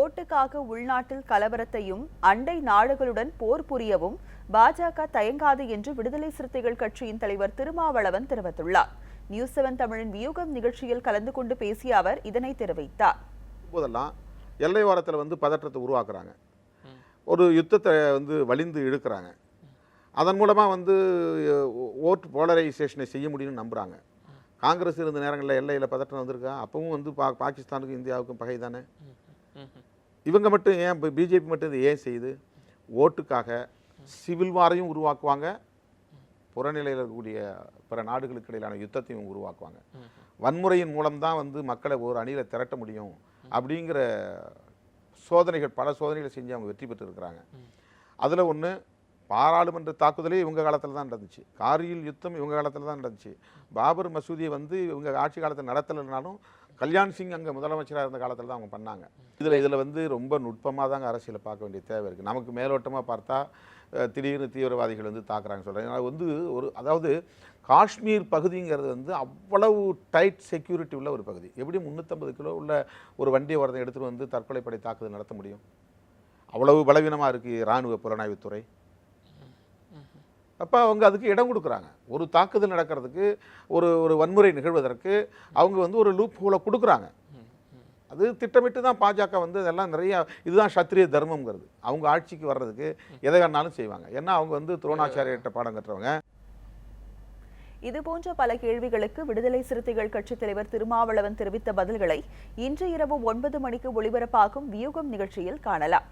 ஓட்டுக்காக உள்நாட்டில் கலவரத்தையும் அண்டை நாடுகளுடன் போர் புரியவும் பாஜக தயங்காது என்று விடுதலை சிறுத்தைகள் கட்சியின் தலைவர் திருமாவளவன் தெரிவித்துள்ளார். நியூஸ் செவன் தமிழின் வியூகம் நிகழ்ச்சியில் கலந்து கொண்டு பேசிய அவர் இதனை தெரிவித்தார். போதெல்லாம் எல்லை ஓரத்தில் வந்து பதற்றத்தை உருவாக்குறாங்க. ஒரு யுத்தத்தை வந்து வலிந்து இழுக்கிறாங்க. அதன் மூலமாக வந்து ஓட் போலரைசேஷனை செய்ய முடியும்னு நம்புகிறாங்க காங்கிரஸ் இருந்த நேரங்களில் எல்லையில் பதற்றம் வந்திருக்கா? அப்பவும் வந்து பா பாகிஸ்தானுக்கும் இந்தியாவுக்கும் பகை தானே இவங்க மட்டும் ஏன் இப்போ பிஜேபி மட்டும் இது ஏன் செய்யுது ஓட்டுக்காக சிவில் வாரையும் உருவாக்குவாங்க. புறநிலையில் இருக்கக்கூடிய பிற நாடுகளுக்கு இடையிலான யுத்தத்தையும் உருவாக்குவாங்க. வன்முறையின் மூலம்தான் வந்து மக்களை ஒரு அணியில் திரட்ட முடியும் அப்படிங்கிற சோதனைகள் பல சோதனைகளை செஞ்சு அவங்க வெற்றி பெற்றிருக்கிறாங்க அதில் ஒன்று பாராளுமன்ற தாக்குதலே இவங்க காலத்தில் தான் நடந்துச்சு. காரியில் யுத்தம் இவங்க காலத்தில் தான் நடந்துச்சு. பாபர் மசூதியை வந்து இவங்க ஆட்சி காலத்தில் நடத்தலைனாலும் கல்யாண் சிங் அங்கே முதலமைச்சராக இருந்த காலத்தில் தான் அவங்க பண்ணாங்க. இதில் இதில் வந்து ரொம்ப நுட்பமாக தாங்க அரசியலை பார்க்க வேண்டிய தேவை இருக்குது நமக்கு மேலோட்டமாக பார்த்தா திடீர்னு தீவிரவாதிகள் வந்து தாக்குறாங்க சொல்கிறாங்க அது வந்து ஒரு அதாவது காஷ்மீர் பகுதிங்கிறது வந்து அவ்வளவு டைட் செக்யூரிட்டி உள்ள ஒரு பகுதி. எப்படி முந்நூற்றம்பது கிலோ உள்ள ஒரு வண்டியை ஒருத்தன் எடுத்துகிட்டு வந்து தற்கொலைப்படை தாக்குதல் நடத்த முடியும்? அவ்வளவு பலவீனமாக இருக்குது இராணுவ புலனாய்வுத்துறை. அப்போ அவங்க அதுக்கு இடம் கொடுக்குறாங்க. ஒரு தாக்குதல் நடக்கிறதுக்கு ஒரு ஒரு வன்முறை நிகழ்வதற்கு அவங்க வந்து ஒரு லூப் ஹோலை கொடுக்குறாங்க. அது திட்டமிட்டு தான் பாஜக வந்து இதெல்லாம் நிறைய இதுதான் சத்திரிய தர்மம்ங்கிறது. அவங்க ஆட்சிக்கு வர்றதுக்கு எதை வேணாலும் செய்வாங்க. ஏன்னா அவங்க வந்து துரோணாச்சாரியர்கிட்ட பாடம் கட்டுறவங்க இதுபோன்ற பல கேள்விகளுக்கு விடுதலை சிறுத்தைகள் கட்சித் தலைவர் திருமாவளவன் தெரிவித்த பதில்களை இன்று இரவு ஒன்பது மணிக்கு ஒளிபரப்பாகும் வியூகம் நிகழ்ச்சியில் காணலாம்.